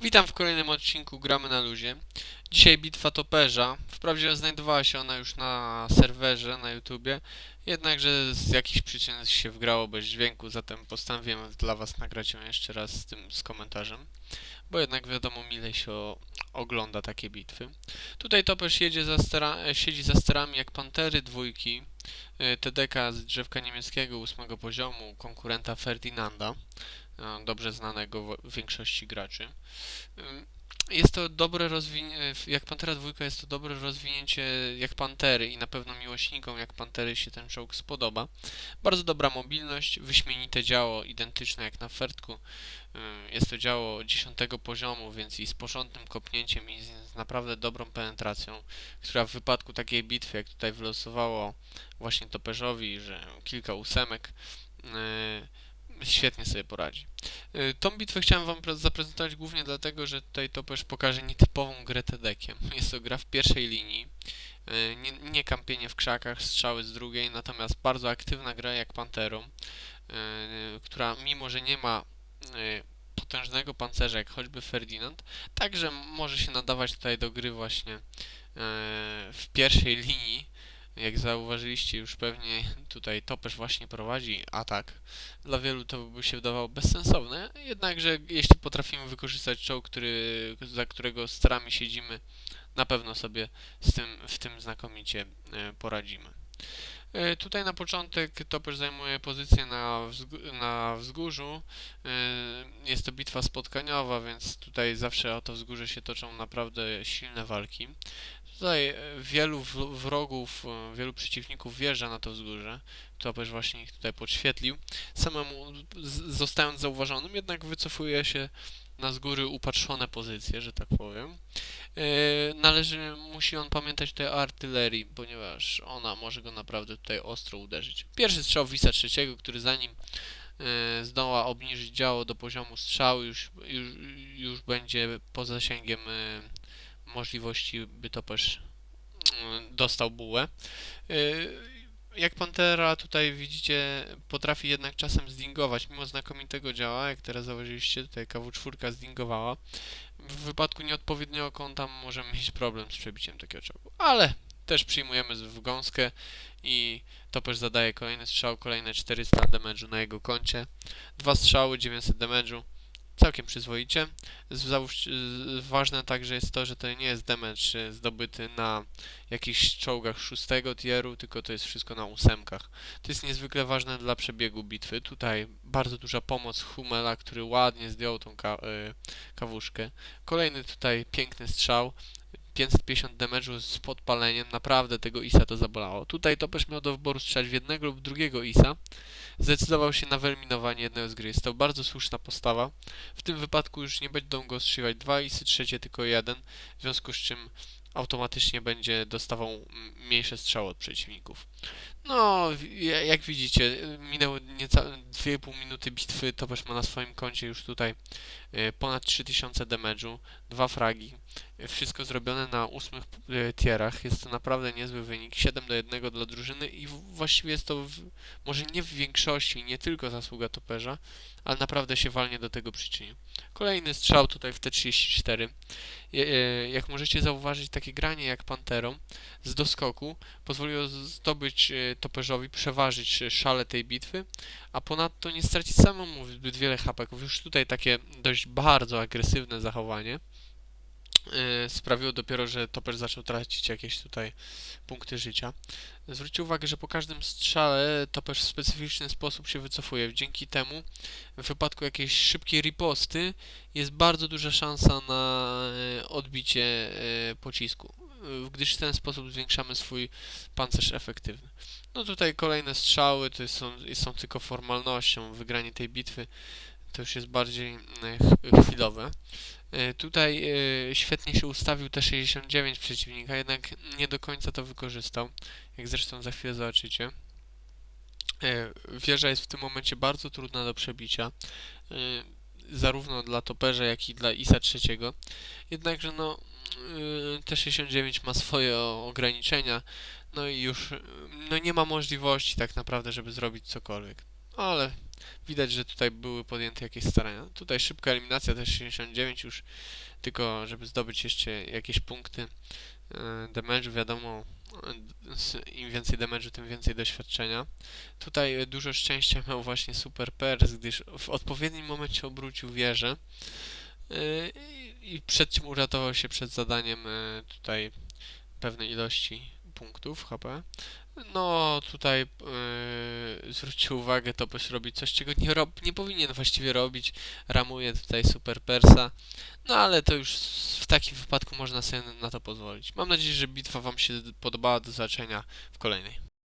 Witam w kolejnym odcinku Gramy na Luzie. Dzisiaj bitwa toperza. Wprawdzie znajdowała się ona już na serwerze na YouTubie, jednakże z jakichś przyczyn się wgrało bez dźwięku, zatem postanowiłem dla Was nagrać ją jeszcze raz z tym z komentarzem, bo jednak wiadomo mile się ogląda takie bitwy. Tutaj toperz jedzie za e, siedzi za sterami jak pantery dwójki, e, TDK z drzewka niemieckiego ósmego poziomu, konkurenta Ferdinanda dobrze znanego większości graczy. Jest to dobre rozwinięcie, jak Pantera 2 jest to dobre rozwinięcie jak Pantery i na pewno miłośnikom jak Pantery się ten czołg spodoba. Bardzo dobra mobilność, wyśmienite działo, identyczne jak na Fertku. Jest to działo 10 poziomu, więc i z porządnym kopnięciem i z naprawdę dobrą penetracją, która w wypadku takiej bitwy, jak tutaj wylosowało właśnie Toperzowi, że kilka ósemek, yy, świetnie sobie poradzi. Y, Tą bitwę chciałem Wam pre- zaprezentować głównie dlatego, że tutaj Toperz pokaże nietypową grę TD-kiem. Jest to gra w pierwszej linii, y, nie, nie kampienie w krzakach, strzały z drugiej, natomiast bardzo aktywna gra jak Panterą, y, która mimo, że nie ma potężnego pancerza jak choćby Ferdinand, także może się nadawać tutaj do gry właśnie w pierwszej linii. Jak zauważyliście już pewnie tutaj Toperz właśnie prowadzi atak. Dla wielu to by się wydawało bezsensowne, jednakże jeśli potrafimy wykorzystać czołg, który, za którego staramy siedzimy, na pewno sobie z tym, w tym znakomicie e, poradzimy. E, Tutaj na początek Toperz zajmuje pozycję na, wzgó- na wzgórzu. E, Jest to bitwa spotkaniowa, więc tutaj zawsze o to wzgórze się toczą naprawdę silne walki. Tutaj e, wielu wrogów, e, wielu przeciwników wjeżdża na to wzgórze. Toperz właśnie ich tutaj podświetlił. Samemu zostając zauważonym, jednak wycofuje się na z góry upatrzone pozycje, że tak powiem. E, Należy, musi on pamiętać tutaj o artylerii, ponieważ ona może go naprawdę tutaj ostro uderzyć. Pierwszy strzał Wisa trzeciego, który zanim e, zdoła obniżyć działo do poziomu strzału, już, już, już będzie poza zasięgiem e, możliwości, by toperz mm, dostał bułę. Y, Jak Pantera tutaj widzicie, potrafi jednak czasem zdingować, mimo znakomitego działa, jak teraz zauważyliście, tutaj KW4 zdingowała. W wypadku nieodpowiedniego kąta możemy mieć problem z przebiciem takiego czołgu, ale też przyjmujemy w gąskę i Toperz zadaje kolejny strzał, kolejne 400 damage'u na jego koncie. Dwa strzały, 900 damage'u. Całkiem przyzwoicie. Ważne także jest to, że to nie jest damage e, zdobyty na jakichś czołgach szóstego tieru, tylko to jest wszystko na ósemkach. To jest niezwykle ważne dla przebiegu bitwy. Tutaj bardzo duża pomoc Humela, który ładnie zdjął tą ka- y, kawuszkę. Kolejny tutaj piękny strzał. 550 damage'u z podpaleniem, naprawdę tego Isa to zabolało. Tutaj Toperz miał do wyboru strzelać w jednego lub drugiego Isa. Zdecydował się na wyeliminowanie jednego z gry. Jest to bardzo słuszna postawa. W tym wypadku już nie będą go strzeliwać dwa Isy, trzecie tylko jeden, w związku z czym automatycznie będzie dostawał mniejsze strzały od przeciwników. No, jak widzicie, y, minęły niecałe 2,5 minuty bitwy, Toperz ma na swoim koncie już tutaj y, ponad 3000 damage'u, dwa fragi, y, wszystko zrobione na ósmych y, tierach, jest to naprawdę niezły wynik, 7 do 1 dla drużyny i właściwie jest to w, może nie w większości, nie tylko zasługa Toperza, ale naprawdę się walnie do tego przyczynił. Kolejny strzał tutaj w T34. Je- e, Jak możecie zauważyć, takie granie jak Panterą z doskoku pozwoliło zdobyć Toperzowi, przeważyć szale tej bitwy, a ponadto nie stracić samemu zbyt wiele hapeków. Już tutaj takie dość bardzo agresywne zachowanie sprawiło dopiero, że Toperz zaczął tracić jakieś tutaj punkty życia. Zwróćcie uwagę, że po każdym strzale Toperz w specyficzny sposób się wycofuje. Dzięki temu w wypadku jakiejś szybkiej riposty jest bardzo duża szansa na e, odbicie e, pocisku, gdyż w ten sposób zwiększamy swój pancerz efektywny. No tutaj kolejne strzały to są, są tylko formalnością. Wygranie tej bitwy to już jest bardziej ch- chwilowe. E, Tutaj e, świetnie się ustawił T69 przeciwnika, jednak nie do końca to wykorzystał, jak zresztą za chwilę zobaczycie. E, Wieża jest w tym momencie bardzo trudna do przebicia, zarówno dla Toperza, jak i dla Isa III. Jednakże no, e, T69 ma swoje ograniczenia, no i już no nie ma możliwości tak naprawdę, żeby zrobić cokolwiek. ale widać, że tutaj były podjęte jakieś starania. Tutaj szybka eliminacja, też 69 już, tylko żeby zdobyć jeszcze jakieś punkty e, damage'u, wiadomo, im więcej damage'u, tym więcej doświadczenia. Tutaj dużo szczęścia miał właśnie Super Pers, gdyż w odpowiednim momencie obrócił wieżę e, i- i przed czym uratował się przed zadaniem e, tutaj pewnej ilości punktów HP. No, tutaj yy, zwróćcie uwagę, to też robi coś, czego nie, rob, nie powinien właściwie robić. Ramuje tutaj Super Persa. No, ale to już w takim wypadku można sobie na to pozwolić. Mam nadzieję, że bitwa Wam się podobała. Do zobaczenia w kolejnej.